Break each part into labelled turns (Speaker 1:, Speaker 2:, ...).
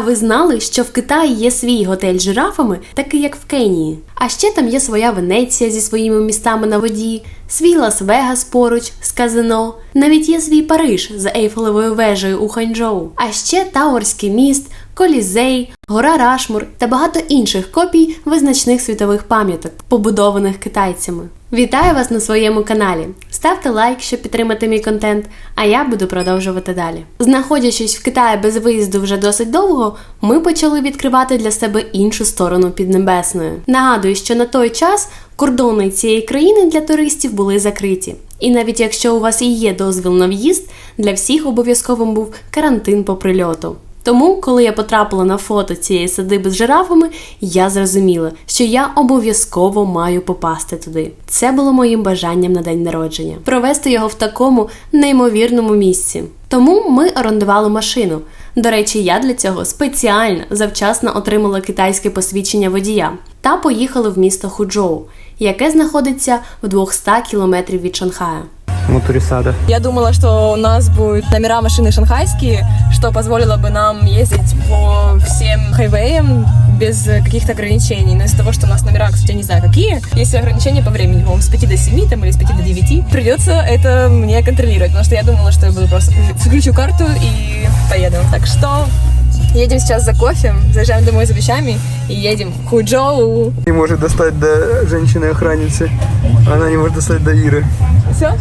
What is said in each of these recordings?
Speaker 1: А ви знали, що в Китаї є свій готель з жирафами, такий як в Кенії? А ще там є своя Венеція зі своїми містами на воді, свій Лас-Вегас поруч з казино, навіть є свій Париж з Ейфелевою вежею у Ханчжоу, а ще Тауерський міст, Колізей, гора Рашмур та багато інших копій визначних світових пам'яток, побудованих китайцями. Вітаю вас на своєму каналі. Ставте лайк, щоб підтримати мій контент, а я буду продовжувати далі. Знаходячись в Китаї без виїзду вже досить довго, ми почали відкривати для себе іншу сторону Піднебесної. Нагадую, що на той час кордони цієї країни для туристів були закриті. І навіть якщо у вас і є дозвіл на в'їзд, для всіх обов'язковим був карантин по прильоту. Тому, коли я потрапила на фото цієї садиби з жирафами, я зрозуміла, що я обов'язково маю попасти туди. Це було моїм бажанням на день народження провести його в такому неймовірному місці. Тому ми орендували машину. До речі, я для цього спеціально завчасно отримала китайське посвідчення водія та поїхали в місто Худжоу, яке знаходиться в 200 кілометрів від Шанхая.
Speaker 2: Мутурисада.
Speaker 3: Я думала, что у нас будут номера машины шанхайские, что позволило бы нам ездить по всем хайвеям без каких-то ограничений. Но из-за того, что у нас номера, кстати, я не знаю какие, есть ограничения по времени, по-моему, с 5 до 7 там, или с 5 до 9. Придется это мне контролировать, потому что я думала, что я буду просто включу карту и поеду. Так что едем сейчас за кофе, заезжаем домой за вещами и едем в Худжоу.
Speaker 2: Не может достать до женщины-охранницы. Она не может достать до Иры.
Speaker 3: Все?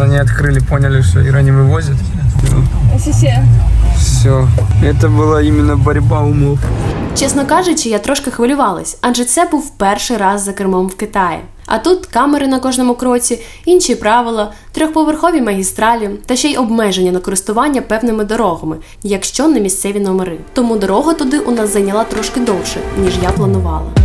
Speaker 2: Они открыли, поняли, что Ира не вывозит.
Speaker 3: Все.
Speaker 2: Все. Это была именно борьба умов.
Speaker 1: Чесно кажучи, я трошки хвилювалась, адже це був перший раз за кермом в Китаї. А тут камери на кожному кроці, інші правила, трьохповерхові магістралі та ще й обмеження на користування певними дорогами, якщо не місцеві номери. Тому дорога туди у нас зайняла трошки довше, ніж я планувала.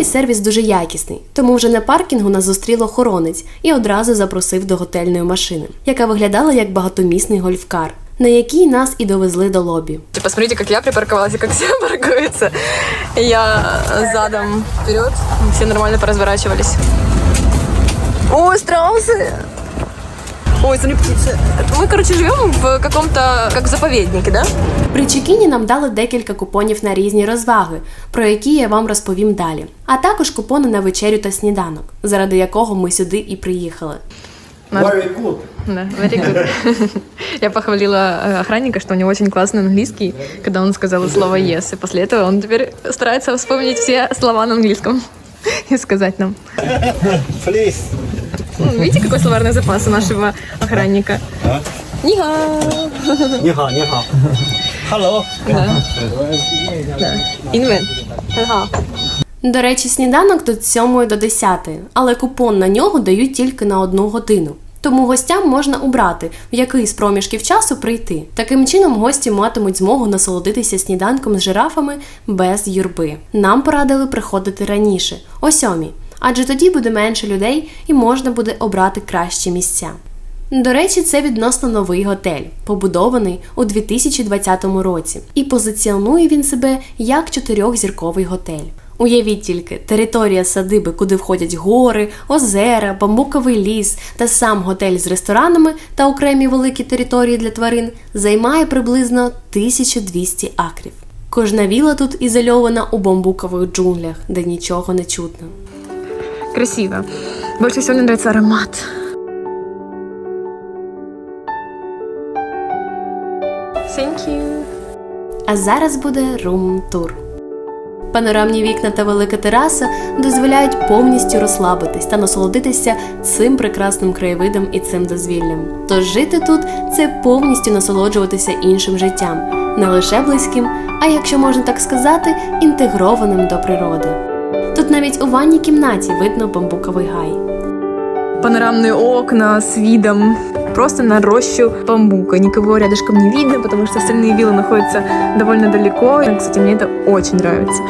Speaker 1: Готелі сервіс дуже якісний, тому вже на паркінгу нас зустріло охоронець і одразу запросив до готельної машини, яка виглядала як багатомісний гольфкар, на якій нас і довезли до лобі.
Speaker 3: Типа, смотрите, як я припаркувалася, як все паркується. Я задом вперед, всі нормально порозворачувались. О, страусы! Ой, смотри, птицы. Мы, короче, живем в каком-то, как в заповеднике, да?
Speaker 1: При чекіні нам дали декілька купонів на різні розваги, про які я вам розповім далі, а також купони на вечерю та сніданок, заради якого ми сюди і приїхали.
Speaker 4: Very good.
Speaker 3: Да, very good. Я похвалила э, охранника, что у него очень классный английский, когда он сказал слово yes. И после этого он теперь старается вспомнить все слова на английском и сказать нам.
Speaker 4: Please.
Speaker 3: Ну, видите, какой словарный запас у нашего охранника?
Speaker 4: А? Нига! Нига, нига. Hello.
Speaker 3: Інвен.
Speaker 1: До речі, сніданок тут з 7 до 10, але купон на нього дають тільки на одну годину. Тому гостям можна обрати, в який з проміжків часу прийти. Таким чином, гості матимуть змогу насолодитися сніданком з жирафами без юрби. Нам порадили приходити раніше, о сьомій адже тоді буде менше людей і можна буде обрати кращі місця. До речі, це відносно новий готель, побудований у 2020 році, і позиціонує він себе як чотирьохзірковий готель. Уявіть тільки, територія садиби, куди входять гори, озера, бамбуковий ліс та сам готель з ресторанами та окремі великі території для тварин займає приблизно 1200 акрів. Кожна віла тут ізольована у бамбукових джунглях, де нічого не чутно.
Speaker 3: Красиво. Больше всего мне нравится аромат. Thank you.
Speaker 1: А зараз буде рум-тур. Панорамні вікна та велика тераса дозволяють повністю розслабитись та насолодитися цим прекрасним краєвидом і цим дозвіллям. Тож жити тут це повністю насолоджуватися іншим життям, не лише близьким, а якщо можна так сказати, інтегрованим до природи. Тут навіть у ванній кімнаті видно бамбуковий гай.
Speaker 3: Панорамные окна с видом просто на рощу бамбука. Никого рядышком не видно, потому что остальные виллы находятся довольно далеко. И, Кстати, мне это очень нравится.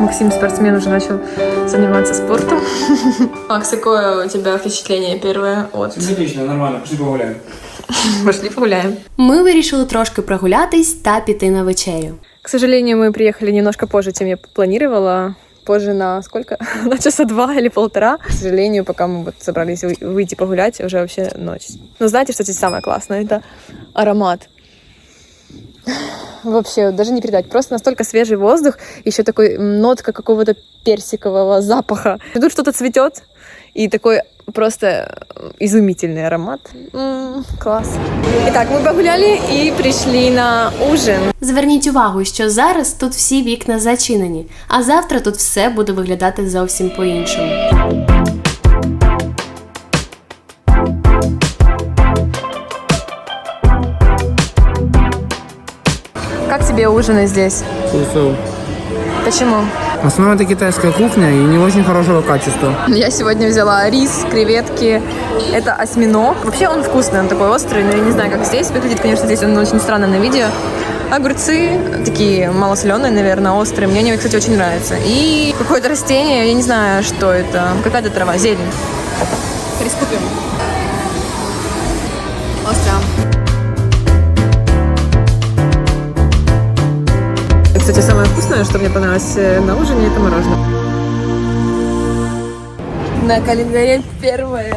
Speaker 3: Максим, спортсмен, уже начал заниматься спортом. Макс, какое у тебя впечатление первое от...
Speaker 5: Симпатично, нормально, пошли погуляем.
Speaker 3: Пошли погуляем.
Speaker 1: Ми вирішили трошки прогулятись та піти на вечерю.
Speaker 3: К сожалению, мы приехали немножко позже, чем я планировала. Позже на сколько? на часа два или полтора. К сожалению, пока мы вот собрались вы- выйти погулять, уже вообще ночь. Но знаете, что здесь самое классное? Это аромат. Вообще, даже не передать. Просто настолько свежий воздух, еще такой нотка какого-то персикового запаха. И Тут что-то цветет, и такой просто э, изумительный аромат. М, класс. Итак, мы погуляли и пришли на ужин.
Speaker 1: Зверніть увагу, що зараз тут всі вікна зачинені, а завтра тут все буде виглядати зовсім по-іншому.
Speaker 3: Как тебе ужины здесь? Почему?
Speaker 2: Основа это китайская кухня и не очень хорошего качества.
Speaker 3: Я сегодня взяла рис, креветки. Это осьминог. Вообще он вкусный, он такой острый, но я не знаю, как здесь выглядит. Конечно, здесь он очень странно на видео. Огурцы такие малосоленые, наверное, острые. Мне они, кстати, очень нравятся. И какое-то растение, я не знаю, что это. Какая-то трава, зелень. Приступим. Кстати, самое вкусное, что мне понравилось э, на ужине, это мороженое. На календаре первое,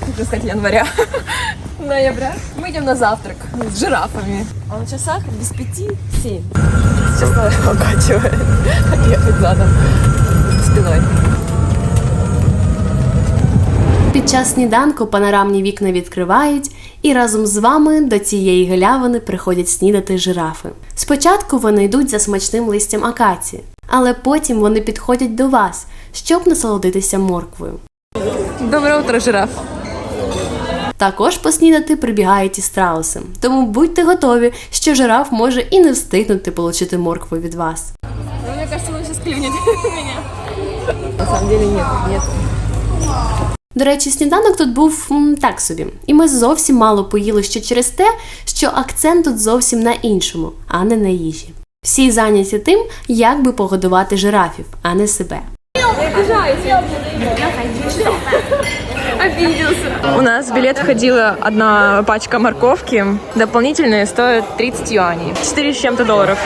Speaker 3: хочу сказать, января, ноября. Мы идем на завтрак с жирафами. А на часах без пяти семь. Сейчас она укачивает. Ехать задом спиной.
Speaker 1: Під час сніданку панорамні вікна відкривають, і разом з вами до цієї галявини приходять снідати жирафи. Спочатку вони йдуть за смачним листям акації, але потім вони підходять до вас, щоб насолодитися морквою.
Speaker 3: Доброе утро, жираф.
Speaker 1: Також поснідати прибігають і страуси, тому будьте готові, що жираф може і не встигнути получити моркву від вас.
Speaker 3: Ну, Мне кажется, он сейчас клюнет меня. На самом деле нет, нет.
Speaker 1: До речі, сніданок тут був м, так собі, і ми зовсім мало поїли ще через те, що акцент тут зовсім на іншому, а не на їжі. Всі зайняті тим, як би погодувати жирафів, а не себе.
Speaker 3: У нас в билет входила одна пачка морковки. Дополнительные стоят 30 юаней. 4 с чем-то долларов.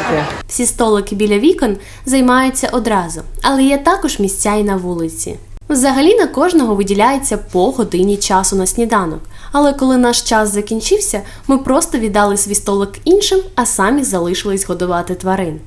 Speaker 1: Всі столики біля вікон займаються одразу, але є також місця і на вулиці. Взагалі на кожного виділяється по годині часу на сніданок. Але коли наш час закінчився, ми просто віддали свій столик іншим, а самі залишились годувати тварин.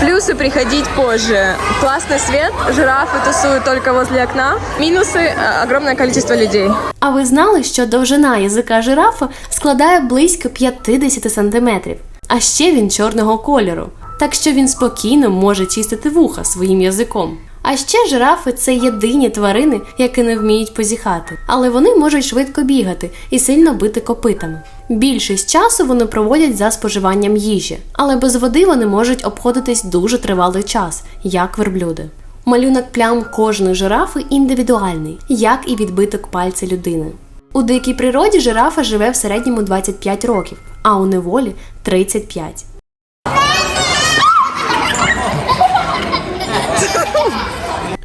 Speaker 3: Плюсы приходить позже. Классный свет, жирафы тусуют только возле окна. Минусы э, огромное количество людей.
Speaker 1: А ви знали, що довжина язика жирафа складає близько 50 сантиметрів, а ще він чорного кольору, так що він спокійно може чистити вуха своїм язиком. А ще жирафи це єдині тварини, які не вміють позіхати, але вони можуть швидко бігати і сильно бити копитами. Більшість часу вони проводять за споживанням їжі, але без води вони можуть обходитись дуже тривалий час, як верблюди. Малюнок плям кожної жирафи індивідуальний, як і відбиток пальця людини. У дикій природі жирафа живе в середньому 25 років, а у неволі 35.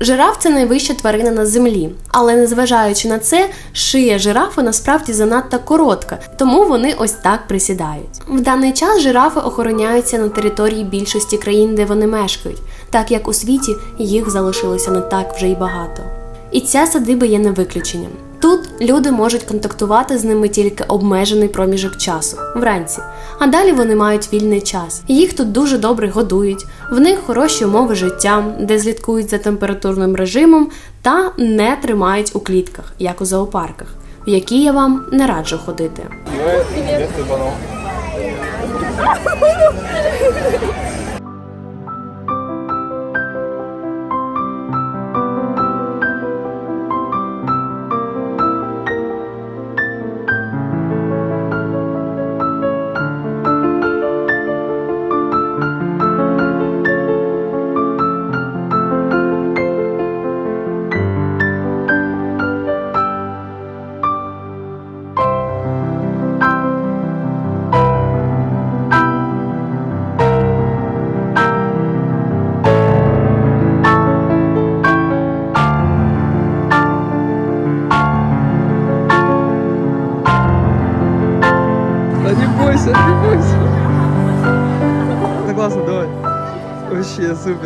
Speaker 1: Жираф це найвища тварина на землі, але незважаючи на це, шия жирафа насправді занадто коротка, тому вони ось так присідають. В даний час жирафи охороняються на території більшості країн, де вони мешкають, так як у світі їх залишилося не так вже й багато. І ця садиба є не виключенням. Тут люди можуть контактувати з ними тільки обмежений проміжок часу вранці, а далі вони мають вільний час. Їх тут дуже добре годують, в них хороші умови життя, де слідкують за температурним режимом та не тримають у клітках, як у зоопарках, в які я вам не раджу ходити.
Speaker 2: Да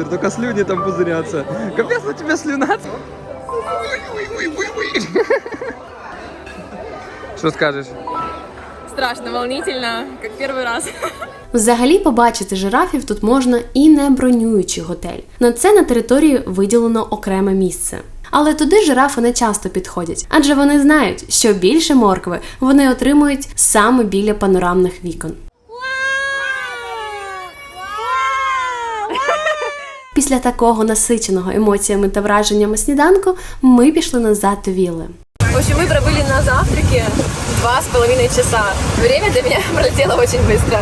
Speaker 2: Супер. Только слюни там пузырятся. Капец, на тебя слюна. Что скажешь?
Speaker 3: Страшно, волнительно, как первый раз.
Speaker 1: Взагалі побачити жирафів тут можна і не бронюючи готель. На це на території виділено окреме місце. Але туди жирафи не часто підходять, адже вони знають, що більше моркви вони отримують саме біля панорамних вікон. Після такого насиченого емоціями та враженнями сніданку ми пішли назад до вілли.
Speaker 3: В общем, мы пробыли на завтраке два с половиной часа. Время для меня пролетело очень быстро.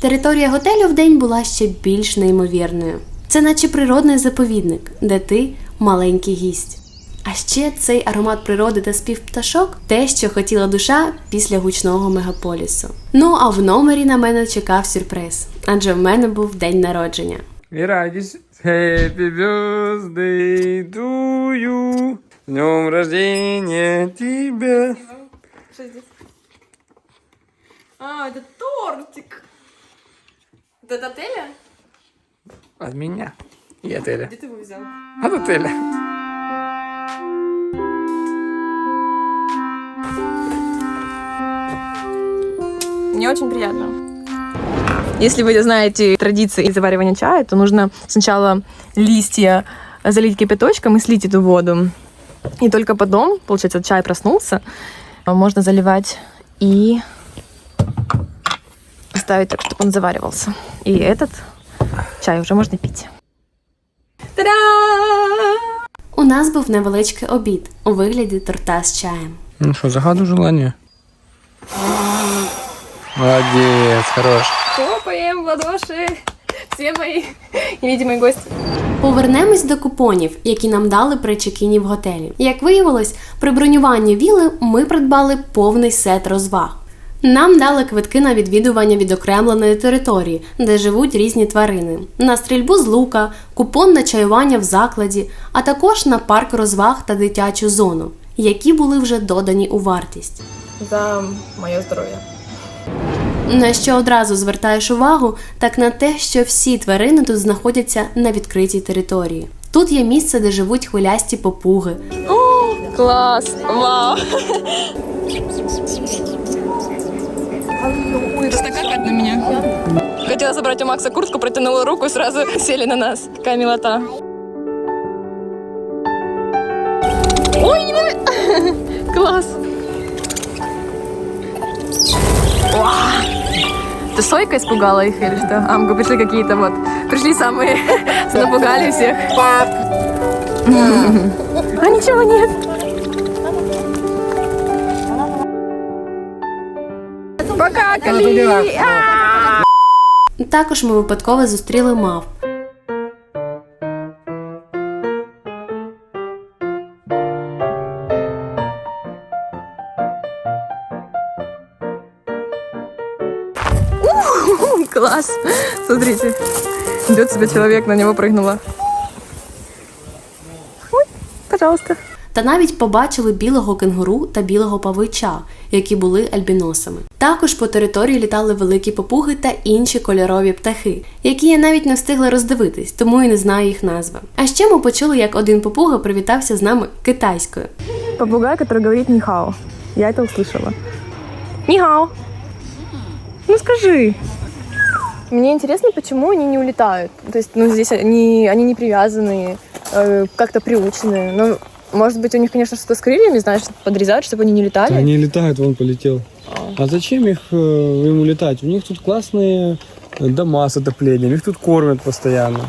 Speaker 1: Територія готелю вдень була ще більш неймовірною. Це наче природний заповідник, де ти маленький гість. А ще цей аромат природи та спів пташок те, що хотіла душа після гучного мегаполісу. Ну а в номері на мене чекав сюрприз, адже в мене був день народження.
Speaker 2: Вера, иди с- Happy birthday to you. С днем рождения тебе.
Speaker 3: Что здесь? А, это тортик. Это от отеля?
Speaker 2: От меня. И отеля.
Speaker 3: Где ты его взял?
Speaker 2: От отеля.
Speaker 3: Мне очень приятно. Если вы знаете традиции заваривания чая, то нужно сначала листья залить кипяточком и слить эту воду. И только потом, получается, чай проснулся, можно заливать и ставить так, чтобы он заваривался. И этот чай уже можно пить. Та-да!
Speaker 1: У нас був невеличкий обід у вигляді торта з чаєм.
Speaker 2: Ну что, загадывай желание. Молодец, хорош.
Speaker 3: Хлопаем в ладоши. Все мои невидимые гости.
Speaker 1: Повернемось до купонів, які нам дали при чекіні в готелі. Як виявилось, при бронюванні віли ми придбали повний сет розваг. Нам дали квитки на відвідування відокремленої території, де живуть різні тварини, на стрільбу з лука, купон на чаювання в закладі, а також на парк розваг та дитячу зону, які були вже додані у вартість.
Speaker 3: За мое здоровье.
Speaker 1: На що одразу звертаєш увагу, так на те, що всі тварини тут знаходяться на відкритій території. Тут є місце, де живуть хвилясті попуги,
Speaker 3: Класс! Вау! Просто как на меня? Хотела забрать у Макса куртку, протянула руку и сразу сели на нас. Какая милота. Ой, не. Класс! Уа! Ты сойка испугала их или что? А, мы пришли какие-то вот. Пришли самые, напугали всех. А ничего нет. Покакали!
Speaker 1: Також ми випадково зустріли мавп.
Speaker 3: Класс! Смотрите. Идет себе человек, на него прыгнула. Ой, пожалуйста.
Speaker 1: Та навіть побачили білого кенгуру та білого павича, які були альбіносами. Також по території літали великі попуги та інші кольорові птахи, які я навіть не встигла роздивитись, тому і не знаю їх назви. А ще ми почули, як один попуга привітався з нами китайською.
Speaker 3: Попугай, который говорит нихао. Я это услышала. Нихао. Ну скажи. Мне интересно, почему они не улетают. То есть, ну, здесь они, они не привязаны, э, как-то приучены. Ну, может быть, у них, конечно, что-то с крыльями, знаешь, подрезают, чтобы они не летали.
Speaker 5: Они летают, вон полетел. А зачем их э, ему летать? У них тут классные э, дома с отоплением, их тут кормят постоянно.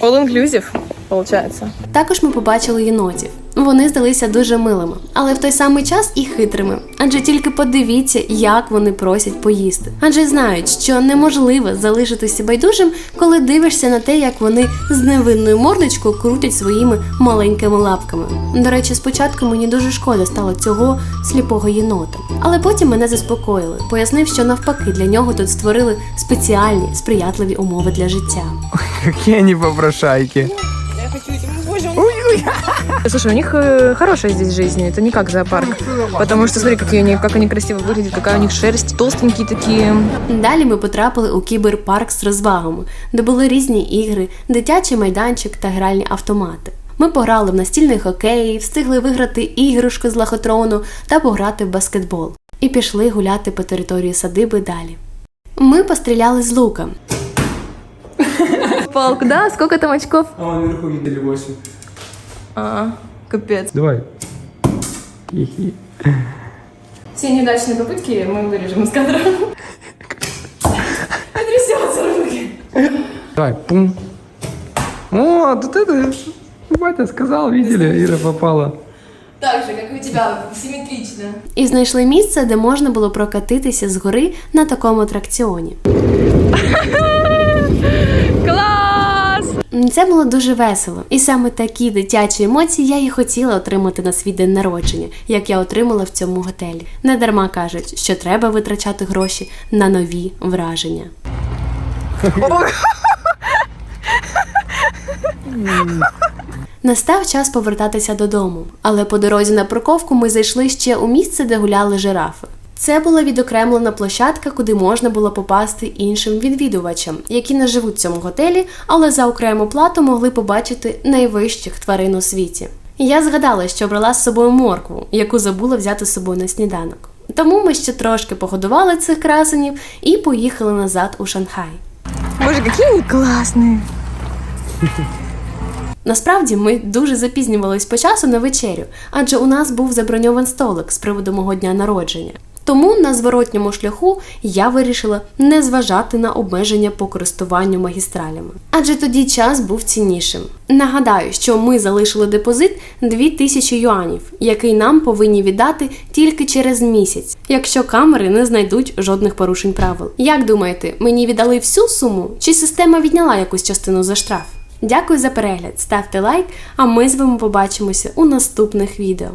Speaker 3: All inclusive, получается.
Speaker 1: Також ми побачили єнотів. Вони здалися дуже милими, але в той самий час і хитрими. Адже тільки подивіться, як вони просять поїсти. Адже знають, що неможливо залишитися байдужим, коли дивишся на те, як вони з невинною мордочкою крутять своїми маленькими лапками. До речі, спочатку мені дуже шкода стало цього сліпого єнота. Але потім мене заспокоїли, пояснив, що навпаки для нього тут створили спеціальні сприятливі умови для життя.
Speaker 2: Какие они попрошайки.
Speaker 3: Слушай, у них э, хорошая здесь жизнь, это не как зоопарк. Потому что смотри, какие они, как они красиво выглядят, какая у них шерсть, толстенькие такие.
Speaker 1: Далі ми потрапили у кіберпарк з розвагами, де були різні ігри, дитячий майданчик та гральні автомати. Ми пограли в настільний хокей, встигли виграти іграшку з лохотрону та пограти в баскетбол. І пішли гуляти по території садиби далі. Ми постріляли з лука.
Speaker 3: Палку, да? Сколько там очков?
Speaker 5: А вон вверху видели 8.
Speaker 3: А, капец.
Speaker 5: Давай.
Speaker 3: Все неудачные попытки мы вырежем из кадра. Трясется руки.
Speaker 5: Давай, пум. О, тут это... Батя сказал, видели, Ира попала.
Speaker 3: Так же, как у тебя, симметрично.
Speaker 1: І знайшли місце, де можна було прокатитися з гори на такому атракціоні. Це було дуже весело, і саме такі дитячі емоції я і хотіла отримати на свій день народження, як я отримала в цьому готелі. Не дарма кажуть, що треба витрачати гроші на нові враження. Настав час повертатися додому, але по дорозі на парковку ми зайшли ще у місце, де гуляли жирафи. Це була відокремлена площадка, куди можна було попасти іншим відвідувачам, які не живуть в цьому готелі, але за окрему плату могли побачити найвищих тварин у світі. Я згадала, що брала з собою моркву, яку забула взяти з собою на сніданок. Тому ми ще трошки погодували цих красенів і поїхали назад у Шанхай.
Speaker 3: Боже, какие они классные.
Speaker 1: Насправді ми дуже запізнювались по часу на вечерю, адже у нас був заброньований столик з приводу мого дня народження. Тому на зворотньому шляху я вирішила не зважати на обмеження по користуванню магістралями, адже тоді час був ціннішим. Нагадаю, що ми залишили депозит 2000 юанів, який нам повинні віддати тільки через місяць, якщо камери не знайдуть жодних порушень правил. Як думаєте, мені віддали всю суму, чи система відняла якусь частину за штраф? Дякую за перегляд, ставте лайк, а ми з вами побачимося у наступних відео.